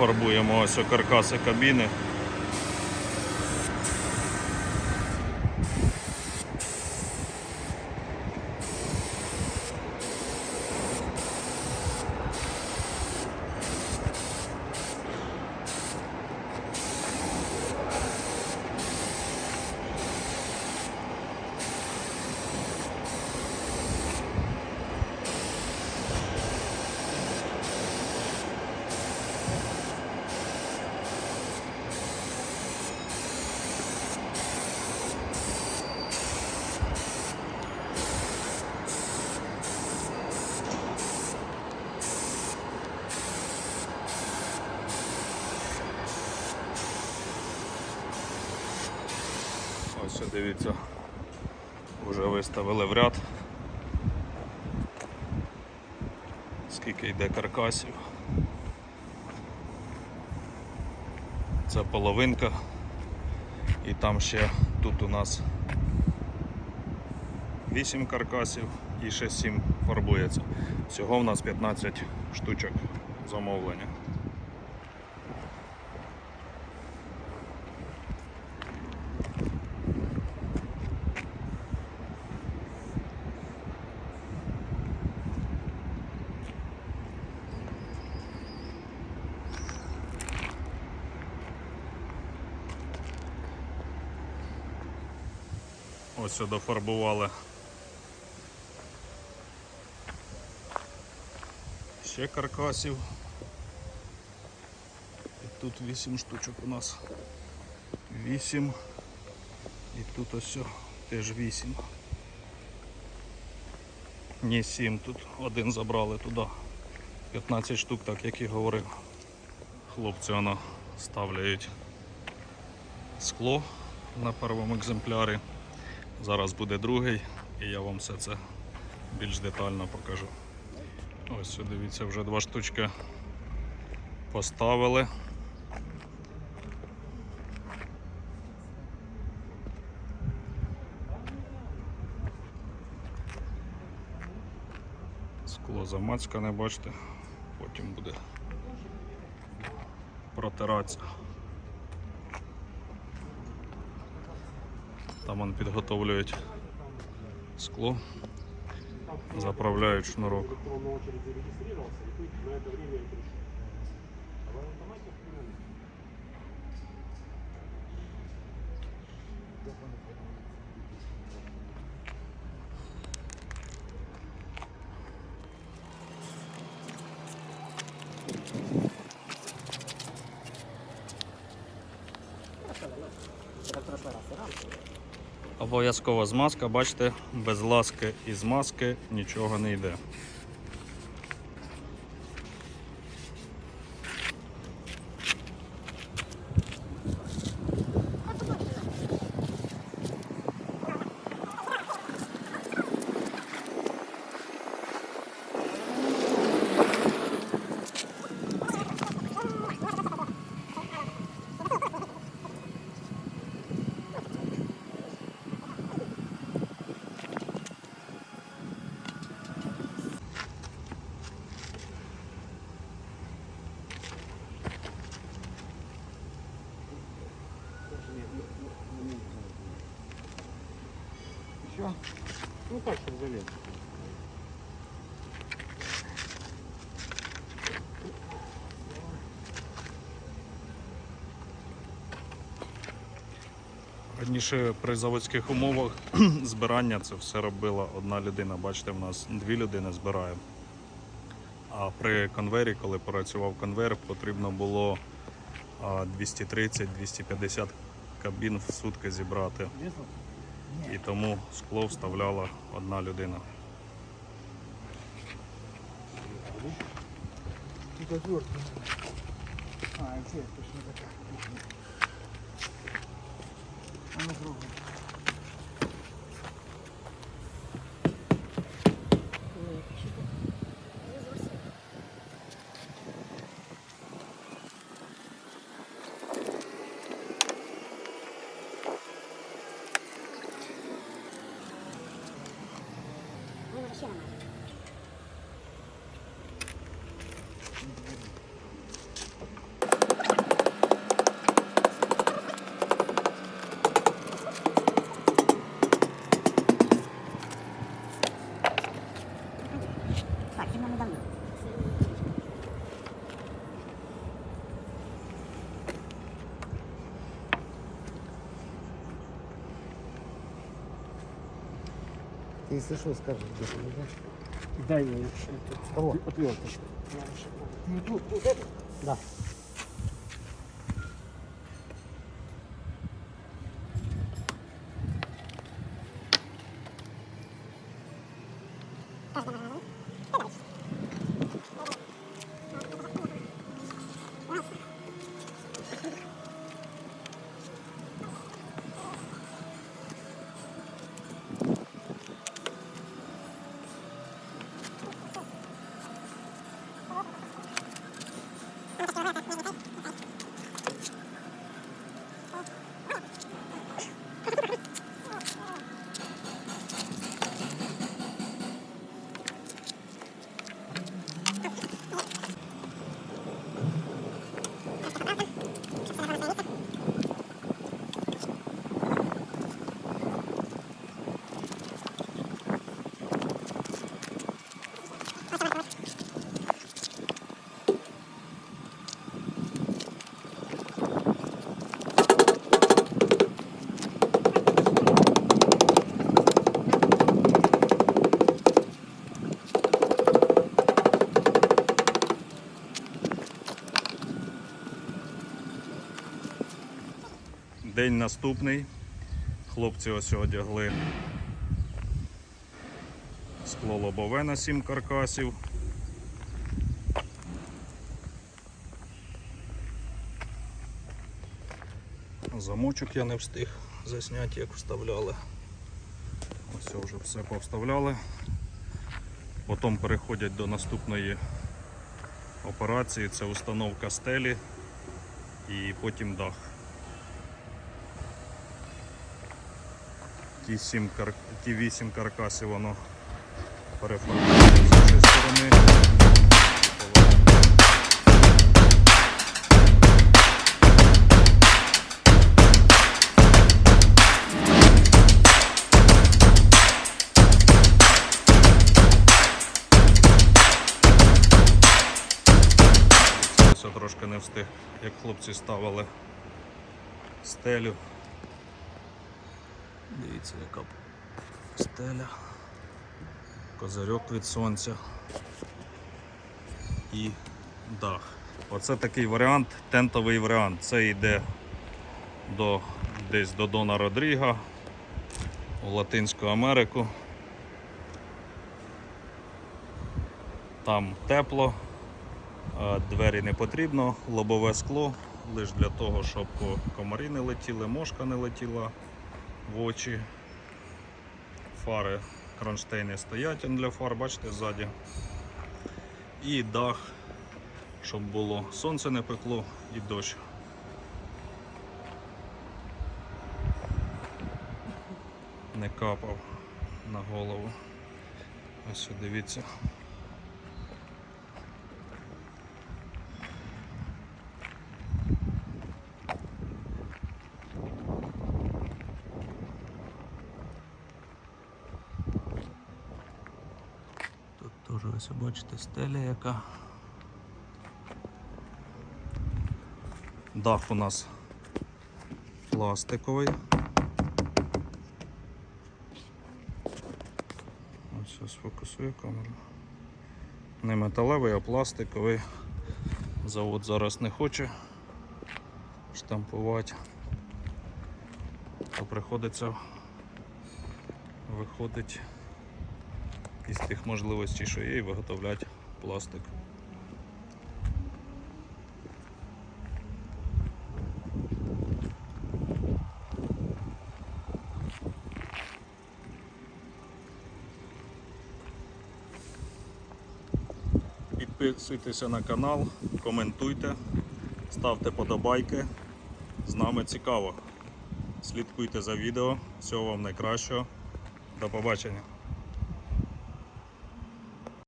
Фарбуємо ось каркаси кабіни. Ось дивіться, вже виставили в ряд. Скільки йде каркасів. Це половинка. І там ще тут у нас 8 каркасів і ще 7 фарбується. Всього в нас 15 штучок замовлення. Ось сюди фарбували. Ще каркасів. І тут 8 штучок у нас. 8. І тут ось теж 8. Ні, 7 тут один забрали туди. 15 штук, так як і говорив. Хлопці воно ставляють скло на першому екземплярі. Зараз буде другий і я вам все це більш детально покажу. Ось дивіться, вже два штучки поставили. Скло замацькане, бачите, потім буде протиратися. Там он підготовлюють скло, заправляють шнурок. Это в. Обов'язкова змазка, бачите, без ласки і змазки нічого не йде. Ну так, чтобы залез. Раніше при заводських умовах збирання це все робила одна людина. Бачите, в нас дві людини збирає. А при конвері, коли працював конвейер, потрібно було 230-250 кабін в сутки зібрати. І тому скло вставляла одна людина. Тут. А, це точно така. А ну пробуй. Ты если что, скажи, Да, ты лежишь. Дай мне отверточку. Да. День наступний. Хлопці ось одягли скло лобове на 7 каркасів. Замочок я не встиг засняти, як вставляли. Ось вже все повставляли. Потім переходять до наступної операції, це установка стелі і потім дах. Ті, сім кар... ті 8 каркасів воно переформується з іншої сторони. Трошки не встиг, як хлопці ставили стелю. Дивіться, яка стеля, козирьок від сонця і дах. Оце такий варіант, тентовий варіант. Це йде до, десь до Дона Родріга у Латинську Америку. Там тепло, двері не потрібно, лобове скло лише для того, щоб комарі не летіли, мошка не летіла в очі. Фари кронштейни стоять для фар, бачите, ззаді. І дах, щоб було сонце не пекло і дощ. Не капав на голову. Ось дивіться. Тут теж ось бачите стеля яка. Дах у нас пластиковий. Ось я сфокусую камеру. Не металевий, а пластиковий. Завод зараз не хоче штампувати, то приходиться виходить із тих можливостей, що є, і виготовляти пластик. Підписуйтеся на канал, коментуйте, ставте подобайки. З нами цікаво. Слідкуйте за відео. Всього вам найкращого. До побачення.